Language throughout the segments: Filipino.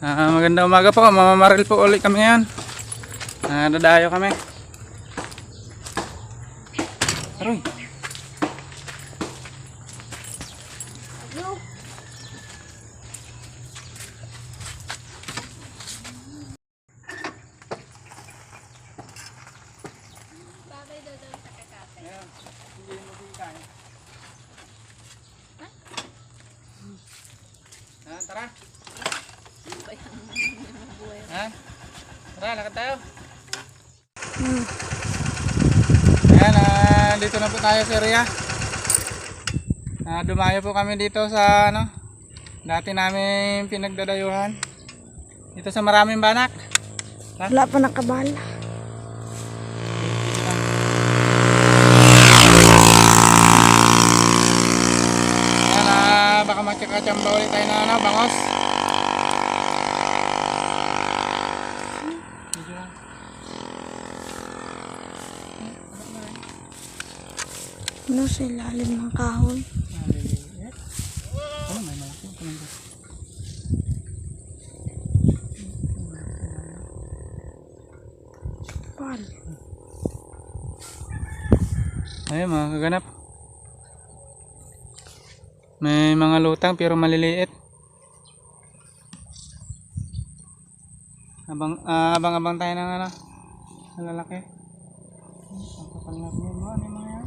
Ah, magandang umaga po. Mamamaril po ulit kami ngayon. Ah, dadayo kami. Aroy. Ah, tara. Tara, lakad tayo. Ayan, ah, dito na po tayo sa area. Ah, dumayo po kami dito sa ano, dati namin pinagdadayuhan. Dito sa maraming banak. Wala pa nakabala. Ayan, ah, baka magkakachamba ulit tayo na ano, bangos. Medyo lang. Ano sa ilalim ng kahoy? Ano, may malaki. Pal. Ayun mga kaganap. May mga lutang pero maliliit. Abang ah, abang-abang tayo ng ano, lalaki. Ang kapal mo. Ano yung mga yan?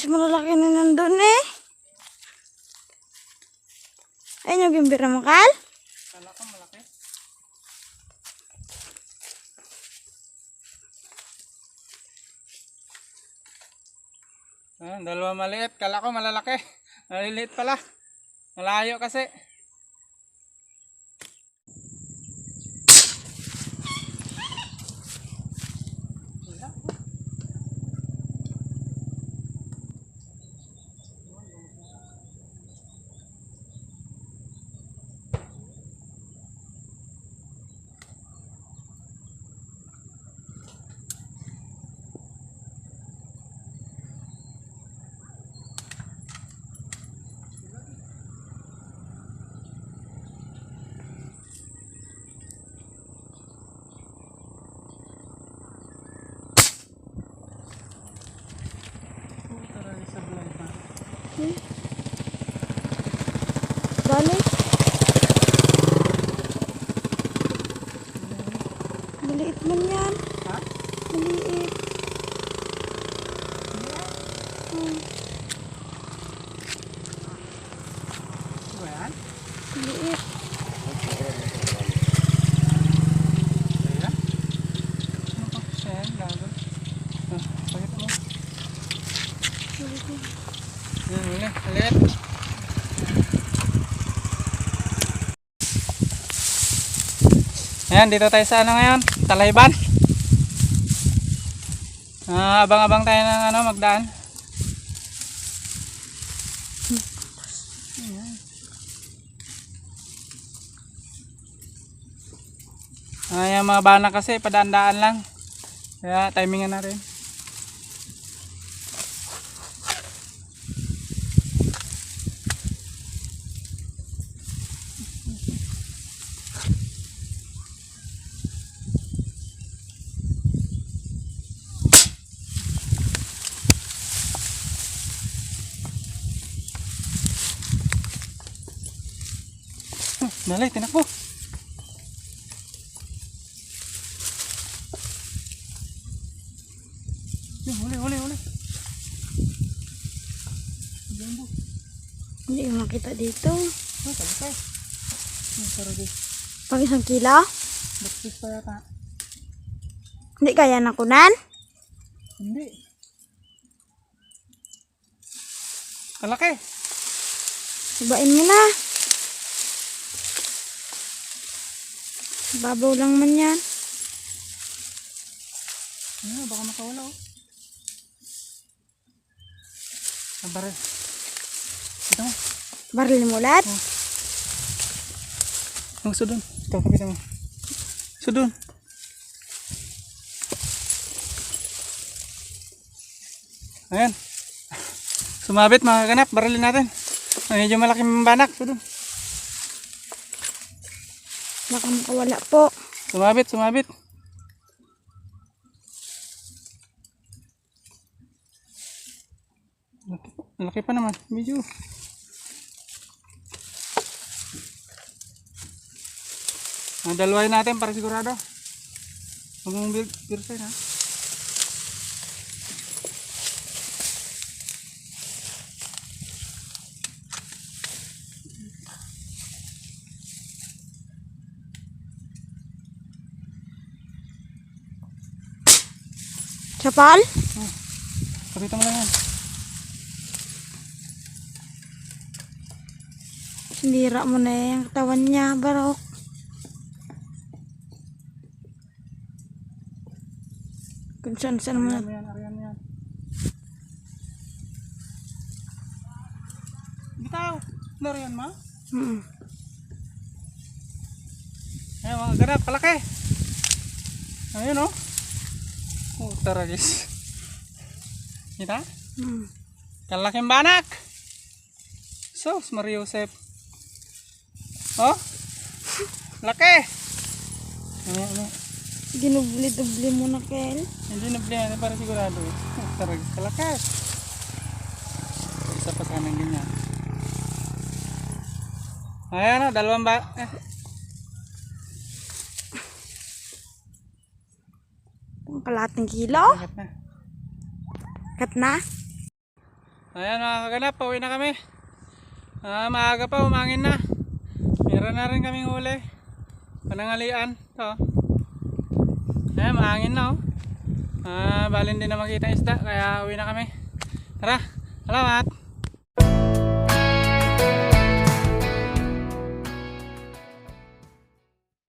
Mas malalaki na nandun eh. Ayun yung gimbira mo, Kal? Kala ko malaki. Ah, dalawa maliit. Kala ko malalaki. Maliliit pala. Malayo kasi. Taray sa vlog pa. Balik. Maliit man yan. Ha? Maliit. Hmm, Ano ba yan? maliit. Kaya? Ano ka? Siya yan, huli. Maliit. Ayan, dito tayo sa ano ngayon? Talayban. Ah, abang-abang tayo ng ano, magdaan. Ay, yung mga bana kasi, padaan-daan lang. Kaya, timingan natin. Huh, Dali, tinakbo. Yun, huli, huli, huli. Jumbo. Hindi ko makita dito. Oh. Ang. Pag isang kilo? Baktis pa yata. Hindi kaya nakunan? Hindi. Kalaki. Ibain mo na. Babaw lang man yan. Ano, baka makawala oh. Nabare. Kita mo. Baril mo lahat. Ang sudon. Ito, kapita mo. Sudon. Ayan. Sumabit mga ganap. Barilin natin. Medyo malaking banak. Sudon. Baka makawala po. Sumabit, sumabit. Laki, laki pa naman. Medyo. Dalawain natin para sigurado. Huwag mong bir- birsin ha. Sapal? Kapita mo lang yan. Sinira mo na yung katawan niya, barok. Kung saan saan mo na. Ariyan mo yan. Bitaw! Ma? Hmm. Ayan mga ganap, kalaki. Ayun. Oh, tara guys. Kita? Hmm. Kalaking banak. Sos, Mario Josep. Oh? Laki. Ano, ano? Ginubli-dubli mo na, Kel. Hindi na blihan, para sigurado tara guys, kalaki. Isa pa sana ganyan. Ayan oh, dalawang ba... Eh. Kalating kilo. Ingat na. Kat na. Ayan mga kaganap, pauwi na kami. Ah, maaga pa, umangin na. Meron na rin kaming huli. Panangalian. To. Ayan, maangin na oh. Ah, balin din na makita isda, kaya uwi na kami. Tara, salamat.